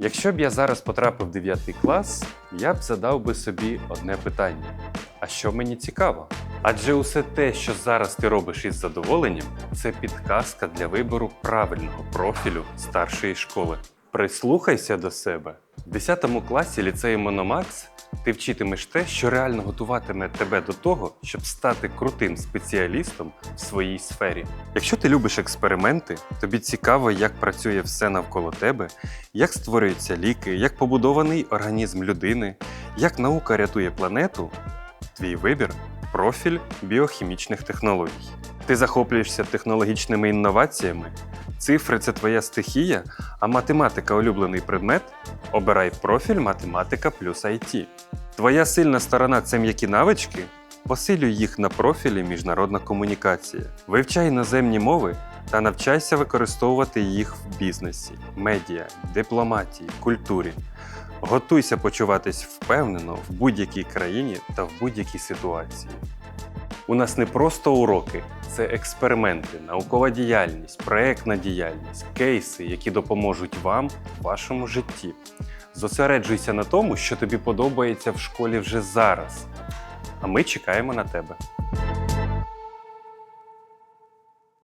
Якщо б я зараз потрапив в 9 клас, я б задав би собі одне питання: а що мені цікаво? Адже усе те, що зараз ти робиш із задоволенням, це підказка для вибору правильного профілю старшої школи. Прислухайся до себе. В 10 класі ліцею Мономакс ти вчитимеш те, що реально готуватиме тебе до того, щоб стати крутим спеціалістом в своїй сфері. Якщо ти любиш експерименти, тобі цікаво, як працює все навколо тебе, як створюються ліки, як побудований організм людини, як наука рятує планету, твій вибір профіль біохімічних технологій. Ти захоплюєшся технологічними інноваціями, цифри це твоя стихія, а математика улюблений предмет. Обирай профіль математика плюс IT. Твоя сильна сторона це м'які навички. Посилюй їх на профілі міжнародна комунікація. Вивчай іноземні мови та навчайся використовувати їх в бізнесі, медіа, дипломатії, культурі. Готуйся почуватись впевнено в будь-якій країні та в будь-якій ситуації. У нас не просто уроки, це експерименти, наукова діяльність, проектна діяльність, кейси, які допоможуть вам в вашому житті. Зосереджуйся на тому, що тобі подобається в школі вже зараз. А ми чекаємо на тебе.